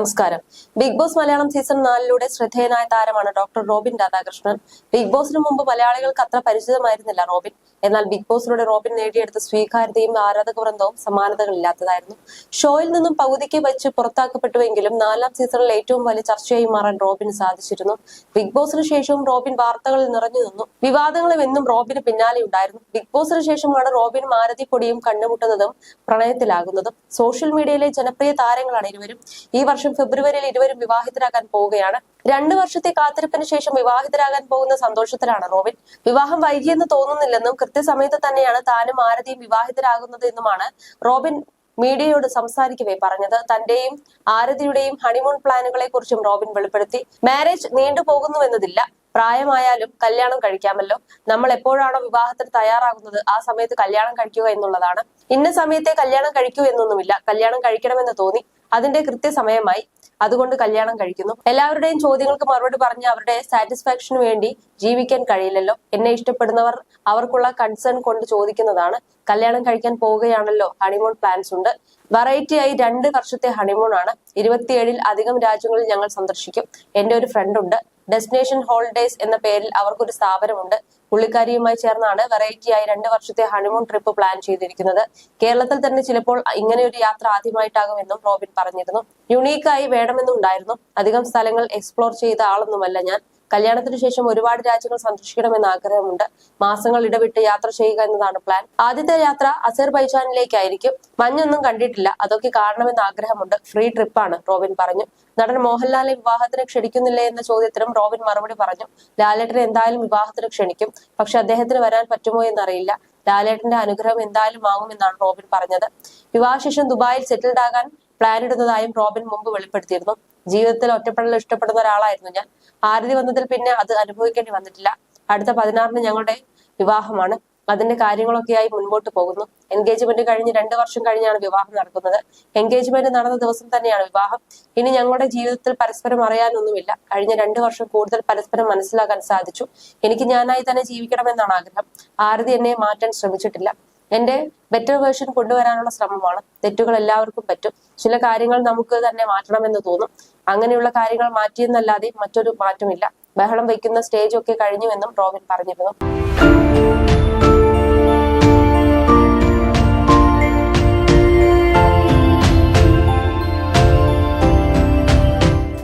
നമസ്കാരം. Big Boss Malayalam season നാലിലൂടെ ശ്രദ്ധേയനായ താരമാണ് ഡോക്ടർ റോബിൻ രാധാകൃഷ്ണൻ. ബിഗ് ബോസിന് മുമ്പ് മലയാളികൾക്ക് അത്ര പരിചിതമായിരുന്നില്ല റോബിൻ. എന്നാൽ ബിഗ് ബോസിലൂടെ റോബിൻ നേടിയെടുത്ത സ്വീകാര്യതയും ആരാധക വൃന്ദവും സമാനതകളില്ലാത്തതായിരുന്നു ഷോയിൽ നിന്നും പകുതിക്ക് വെച്ച് പുറത്താക്കപ്പെട്ടുവെങ്കിലും നാലാം സീസണിൽ ഏറ്റവും വലിയ ചർച്ചയായി മാറാൻ റോബിന് സാധിച്ചിരുന്നു. ബിഗ് ബോസിന് ശേഷവും റോബിൻ വാർത്തകളിൽ നിറഞ്ഞു നിന്നു. വിവാദങ്ങളും എന്നും റോബിന് പിന്നാലെ ഉണ്ടായിരുന്നു. ബിഗ് ബോസിന് ശേഷമാണ് റോബിൻ മാരതി പൊടിയും കണ്ടുമുട്ടുന്നതും പ്രണയത്തിലാകുന്നതും. സോഷ്യൽ മീഡിയയിലെ ജനപ്രിയ താരങ്ങളാണ് ഇരുവരും. ഈ വർഷം ഫെബ്രുവരിയിൽ ഇരുവരും വിവാഹിതരാകാൻ പോവുകയാണ്. രണ്ടു വർഷത്തെ കാത്തിരിപ്പിന് ശേഷം വിവാഹിതരാകാൻ പോകുന്ന സന്തോഷത്തിലാണ് റോബിൻ. വിവാഹം വൈകിയെന്ന് തോന്നുന്നില്ലെന്നും കൃത്യസമയത്ത് തന്നെയാണ് താനും ആരതിയും വിവാഹിതരാകുന്നത് എന്നുമാണ് റോബിൻ മീഡിയയോട് സംസാരിക്കവേ പറഞ്ഞത്. തന്റെയും ആരതിയുടെയും ഹണിമൂൺ പ്ലാനുകളെ കുറിച്ചും റോബിൻ വെളിപ്പെടുത്തി. മാരേജ് നീണ്ടുപോകുന്നുവെന്നതില്ല പ്രായമായാലും കല്യാണം കഴിക്കാമല്ലോ. നമ്മൾ എപ്പോഴാണോ വിവാഹത്തിന് തയ്യാറാകുന്നത് ആ സമയത്ത് കല്യാണം കഴിക്കുക എന്നുള്ളതാണ്. ഇന്ന സമയത്തെ കല്യാണം കഴിക്കൂ എന്നൊന്നുമില്ല. കല്യാണം കഴിക്കണമെന്ന് തോന്നി. അതിന്റെ കൃത്യസമയമായി അതുകൊണ്ട് കല്യാണം കഴിക്കുന്നു. എല്ലാവരുടെയും ചോദ്യങ്ങൾക്ക് മറുപടി പറഞ്ഞ് അവരുടെ സാറ്റിസ്ഫാക്ഷന് വേണ്ടി ജീവിക്കാൻ കഴിയില്ലല്ലോ. എന്നെ ഇഷ്ടപ്പെടുന്നവർ അവർക്കുള്ള കൺസേൺ കൊണ്ട് ചോദിക്കുന്നതാണ് കല്യാണം കഴിക്കാൻ പോവുകയാണല്ലോ. ഹണിമൂൺ പ്ലാൻസ് ഉണ്ട്. വെറൈറ്റി ആയി രണ്ട് വർഷത്തെ ഹണിമൂൺ ആണ്. ഇരുപത്തിയേഴിൽ അധികം രാജ്യങ്ങളിൽ ഞങ്ങൾ സന്ദർശിക്കും. എന്റെ ഒരു ഫ്രണ്ട് ഉണ്ട്. ഡെസ്റ്റിനേഷൻ ഹോളിഡേസ് എന്ന പേരിൽ അവർക്കൊരു സ്ഥാപനമുണ്ട്. പുള്ളിക്കാരിയുമായി ചേർന്നാണ് വെറൈറ്റി ആയി രണ്ട് വർഷത്തെ ഹണിമൂൺ ട്രിപ്പ് പ്ലാൻ ചെയ്തിരിക്കുന്നത്. കേരളത്തിൽ തന്നെ ചിലപ്പോൾ ഇങ്ങനെ ഒരു യാത്ര ആദ്യമായിട്ടാകുമെന്നും റോബിൻ പറഞ്ഞിരുന്നു. യുണീക്കായി വേണമെന്നുണ്ടായിരുന്നു. അധികം സ്ഥലങ്ങൾ എക്സ്പ്ലോർ ചെയ്ത ആളൊന്നുമല്ല ഞാൻ. കല്യാണത്തിന് ശേഷം ഒരുപാട് രാജ്യങ്ങൾ സന്ദർശിക്കണമെന്ന് ആഗ്രഹമുണ്ട്. മാസങ്ങൾ ഇടവിട്ട് യാത്ര ചെയ്യുക എന്നതാണ് പ്ലാൻ ആദ്യത്തെ യാത്ര അസർബൈജാനിലേക്കായിരിക്കും. മഞ്ഞൊന്നും കണ്ടിട്ടില്ല. അതൊക്കെ കാണണമെന്ന് ആഗ്രഹമുണ്ട്. ഫ്രീ ട്രിപ്പാണ് റോബിൻ പറഞ്ഞു. നടൻ മോഹൻലാലെ വിവാഹത്തിന് ക്ഷണിക്കുന്നില്ലേ എന്ന ചോദ്യത്തിനും റോബിൻ മറുപടി പറഞ്ഞു. ലാലേട്ടനെ എന്തായാലും വിവാഹത്തിന് ക്ഷണിക്കും. പക്ഷെ അദ്ദേഹത്തിന് വരാൻ പറ്റുമോ എന്നറിയില്ല. ലാലേട്ടന്റെ അനുഗ്രഹം എന്തായാലും വാങ്ങുമെന്നാണ് റോബിൻ പറഞ്ഞത്. വിവാഹശേഷം ദുബായിൽ സെറ്റിൽഡ് ആകാൻ പ്ലാൻ ഇടുന്നതായും റോബിൻ മുമ്പ് വെളിപ്പെടുത്തിയിരുന്നു. ജീവിതത്തിൽ ഒറ്റപ്പെടൽ ഇഷ്ടപ്പെടുന്ന ഒരാളായിരുന്നു ഞാൻ. ആരതി വന്നതിൽ പിന്നെ അത് അനുഭവിക്കേണ്ടി വന്നിട്ടില്ല. അടുത്ത പതിനാറിന് ഞങ്ങളുടെ വിവാഹമാണ്. അതിന്റെ കാര്യങ്ങളൊക്കെയായി മുൻപോട്ട് പോകുന്നു. എൻഗേജ്മെന്റ് കഴിഞ്ഞ് രണ്ടു വർഷം കഴിഞ്ഞാണ് വിവാഹം നടക്കുന്നത്. എൻഗേജ്മെന്റ് നടന്ന ദിവസം തന്നെയാണ് വിവാഹം. ഇനി ഞങ്ങളുടെ ജീവിതത്തിൽ പരസ്പരം അറിയാനൊന്നുമില്ല. കഴിഞ്ഞ രണ്ടു വർഷം കൂടുതൽ പരസ്പരം മനസ്സിലാക്കാൻ സാധിച്ചു. എനിക്ക് ഞാനായി തന്നെ ജീവിക്കണമെന്നാണ് ആഗ്രഹം. ആരതി എന്നെ മാറ്റാൻ ശ്രമിച്ചിട്ടില്ല. എന്റെ ബെറ്റർ വേർഷൻ കൊണ്ടുവരാനുള്ള ശ്രമമാണ്. തെറ്റുകൾ എല്ലാവർക്കും പറ്റും. ചില കാര്യങ്ങൾ നമുക്ക് തന്നെ മാറ്റണമെന്ന് തോന്നും. അങ്ങനെയുള്ള കാര്യങ്ങൾ മാറ്റിയെന്നല്ലാതെ മറ്റൊരു മാറ്റമില്ല. ബഹളം വയ്ക്കുന്ന സ്റ്റേജ് ഒക്കെ കഴിഞ്ഞുവെന്നും റോബിൻ പറഞ്ഞിരുന്നു.